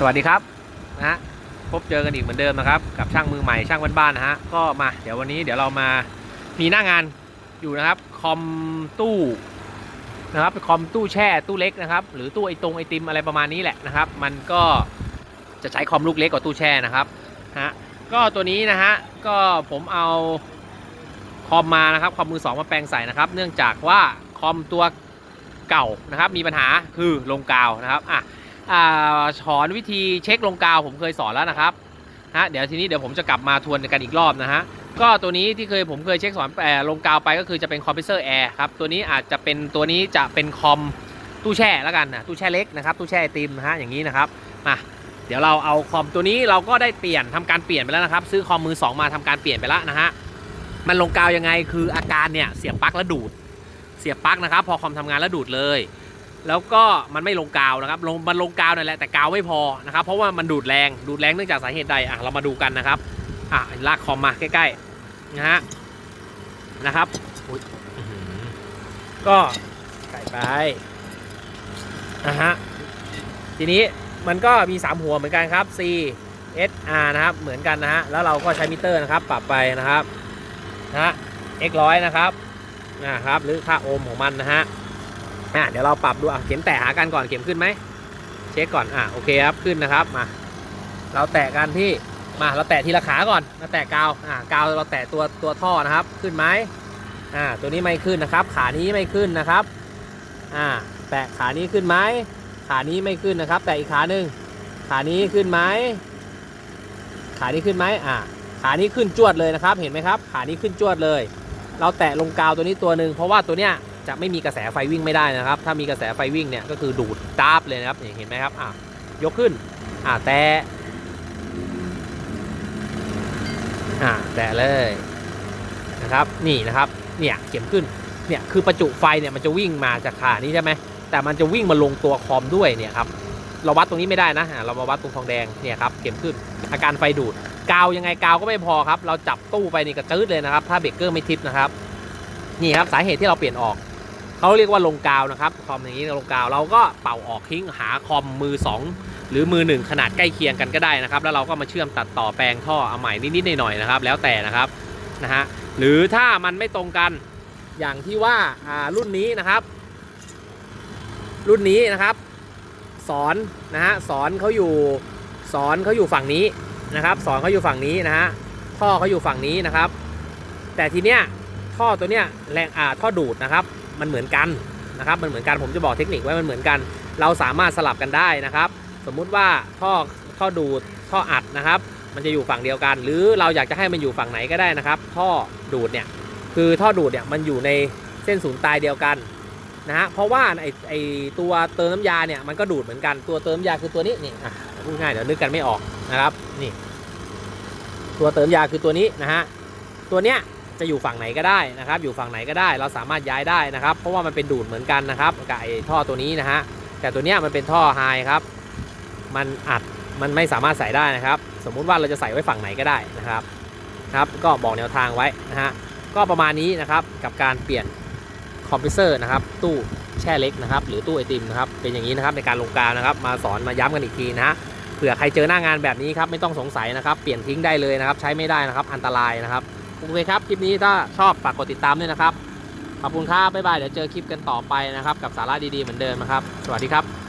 สวัสดีครับนะฮะพบเจอกันอีกเหมือนเดิมนะครับกับช่างมือใหม่ช่างบ้านๆนะฮะก็มาเดี๋ยววันนี้เดี๋ยวเรามามีหน้างานอยู่นะครับคอมตู้นะครับเป็นคอมตู้แช่ตู้เล็กนะครับ หรือตู้ไอตรงไอติมอะไรประมาณนี้แหละนะครับ มันก็จะใช้คอมลูกเล็กกว่าตู้แช่นะครับฮะก็ตัวนี้นะฮะก็ผมเอาคอมมานะครับคอมมือสองมาแปลงใส่นะครับ เนื่องจากว่าคอมตัวเก่านะครับมีปัญหาคือลงกาวนะครับอะ สอนวิธีเช็คลงกาวผมเคยสอนแล้วนะครับฮะเดี๋ยวทีนี้เดี๋ยวผมจะกลับมาทวนกันอีกรอบนะฮะก็ตัวนี้ที่เคยผมเคยเช็คสอนแอร์ลงกาวไปก็คือจะเป็นคอมเพรสเซอร์แอร์ครับตัวนี้อาจจะเป็นตัวนี้จะเป็นคอมตู้แช่แล้วกันนะตู้แช่เล็กนะครับตู้แช่ไอติมนะฮะอย่างนี้นะครับมาเดี๋ยวเราเอาคอมตัวนี้เราก็ได้เปลี่ยนทำการเปลี่ยนไปแล้วนะครับ ซื้อคอมมือสองมาทำการเปลี่ยนไปแล้วนะฮะมันลงกาวยังไงคืออาการเนี่ยเสียบปลั๊กแล้วดูด เสียบปลั๊กนะครับ พอคอมทำงานแล้วดูดเลย แล้วก็มันไม่ลงกาวนะครับลงมันลงกาวนั่นแหละแต่กาวไม่พอนะครับ เพราะว่ามันดูดแรงดูดแรงเนื่องจากสาเหตุใดอะเรามาดูกันนะครับอะลากคอมมาใกล้ๆนะฮะนะครับก็ไก่ไปนะฮะทีนี้มันก็มี 3 หัวเหมือนกันครับ C S R นะครับเหมือนกันนะฮะแล้วเราก็ใช้มิเตอร์นะครับ ปรับไปนะครับนะฮะ x ร้อยนะครับนะครับหรือค่าโอห์มของมันนะฮะ อะเดี๋ยวเราปรับดูอะเข็มแตะหากันก่อนเข็มขึ้นไหมเช็คก่อนอะโอเคครับขึ้นนะครับมาเราแตะกันที่มาเราแตะทีละขาก่อนเราแตะกาวอะกาวเราแตะตัวตัวท่อนะครับขึ้นไหมอ่าตัวนี้ไม่ขึ้นนะครับ ขานี้ไม่ขึ้นนะครับอ่าแตะขานี้ขึ้นไหมขานี้ไม่ขึ้นนะครับ แตะอีกขาหนึ่งขานี้ขึ้นไหมขานี้ขึ้นไหมอ่าขานี้ขึ้นจวดเลยนะครับ เห็นไหมครับ ขานี้ขึ้นจวดเลย เราแตะลงกาวตัวนี้ตัวหนึ่งเพราะว่าตัวเนี้ย จะไม่มีกระแสไฟวิ่งไม่ได้นะครับ ถ้ามีกระแสไฟวิ่งเนี่ยก็คือดูดดาบเลยนะครับเห็นไหมครับอะยกขึ้นอะแตะอะแตะเลยนะครับนี่นะครับเนี่ยเข็มขึ้นเนี่ยคือประจุไฟเนี่ยมันจะวิ่งมาจากขานี้ใช่ไหมแต่มันจะวิ่งมาลงตัวคอมด้วยเนี่ยครับเราวัดตรงนี้ไม่ได้นะเรามาวัดตรงทองแดงเนี่ยครับเข็มขึ้นอาการไฟดูดกาวยังไงกาวก็ไม่พอครับ เราจับตู้ไปนี่กระจืดเลยนะครับ ถ้าเบรกเกอร์ไม่ทิปนะครับ นี่ครับสาเหตุที่เราเปลี่ยนออก เขาเรียกว่าลงกาวนะครับคอมอย่างนี้ลงกาวเราก็เป่าออกทิ้งหาคอมมือ 2 หรือมือ 1 ขนาดใกล้เคียงกันก็ได้นะครับ แล้วเราก็มาเชื่อมตัดต่อแปลงท่อเอาใหม่นิดๆหน่อยๆนะครับ แล้วแต่นะครับนะฮะหรือถ้ามันไม่ตรงกันอย่างที่ว่าอ่ารุ่นนี้นะครับ รุ่นนี้นะครับ สอนนะฮะสอนเขาอยู่สอนเขาอยู่ฝั่งนี้นะครับ สอนเขาอยู่ฝั่งนี้นะฮะท่อเขาอยู่ฝั่งนี้นะครับ แต่ทีเนี้ยท่อตัวเนี้ยแรงอ่าท่อดูดนะครับ มันเหมือนกันนะครับมันเหมือนกันผมจะบอกเทคนิคไว้มันเหมือนกัน เราสามารถสลับกันได้นะครับ สมมุติว่าท่อท่อดูดท่ออัดนะครับ มันจะอยู่ฝั่งเดียวกัน หรือเราอยากจะให้มันอยู่ฝั่งไหนก็ได้นะครับ ท่อดูดเนี่ยคือท่อดูดเนี่ยมันอยู่ในเส้นศูนย์ตายเดียวกันนะฮะเพราะว่าไอไอตัวเติมน้ำยาเนี่ยมันก็ดูดเหมือนกันตัวเติมยาคือตัวนี้นี่อะพูดง่ายเดี๋ยวนึกกันไม่ออกนะครับนี่ ตัวเติมยาคือตัวนี้นะฮะตัวเนี้ย จะอยู่ฝั่งไหนก็ได้นะครับ อยู่ฝั่งไหนก็ได้ เราสามารถย้ายได้นะครับ เพราะว่ามันเป็นดูดเหมือนกันนะครับกับไอ้ท่อตัวนี้นะฮะแต่ตัวเนี้ยมันเป็นท่อไฮครับ มันอัดมันไม่สามารถใส่ได้นะครับ สมมุติว่าเราจะใส่ไว้ฝั่งไหนก็ได้นะครับครับ ก็บอกแนวทางไว้นะฮะก็ประมาณนี้นะครับกับการเปลี่ยนคอมเพรสเซอร์นะครับ ตู้แช่เล็กนะครับ หรือตู้ไอติมนะครับเป็นอย่างนี้นะครับในการลงกาวนะครับ มาสอนมาย้ำกันอีกทีนะฮะเผื่อใครเจอหน้างานแบบนี้ครับไม่ต้องสงสัยนะครับ เปลี่ยนทิ้งได้เลยนะครับ ใช้ไม่ได้นะครับ อันตรายนะครับ โอเคครับ คลิปนี้ถ้าชอบฝากกดติดตามด้วยนะครับ ขอบคุณครับบ๊ายบาย เดี๋ยวเจอคลิปกันต่อไปนะครับ กับสาระดีๆเหมือนเดิมนะครับ สวัสดีครับ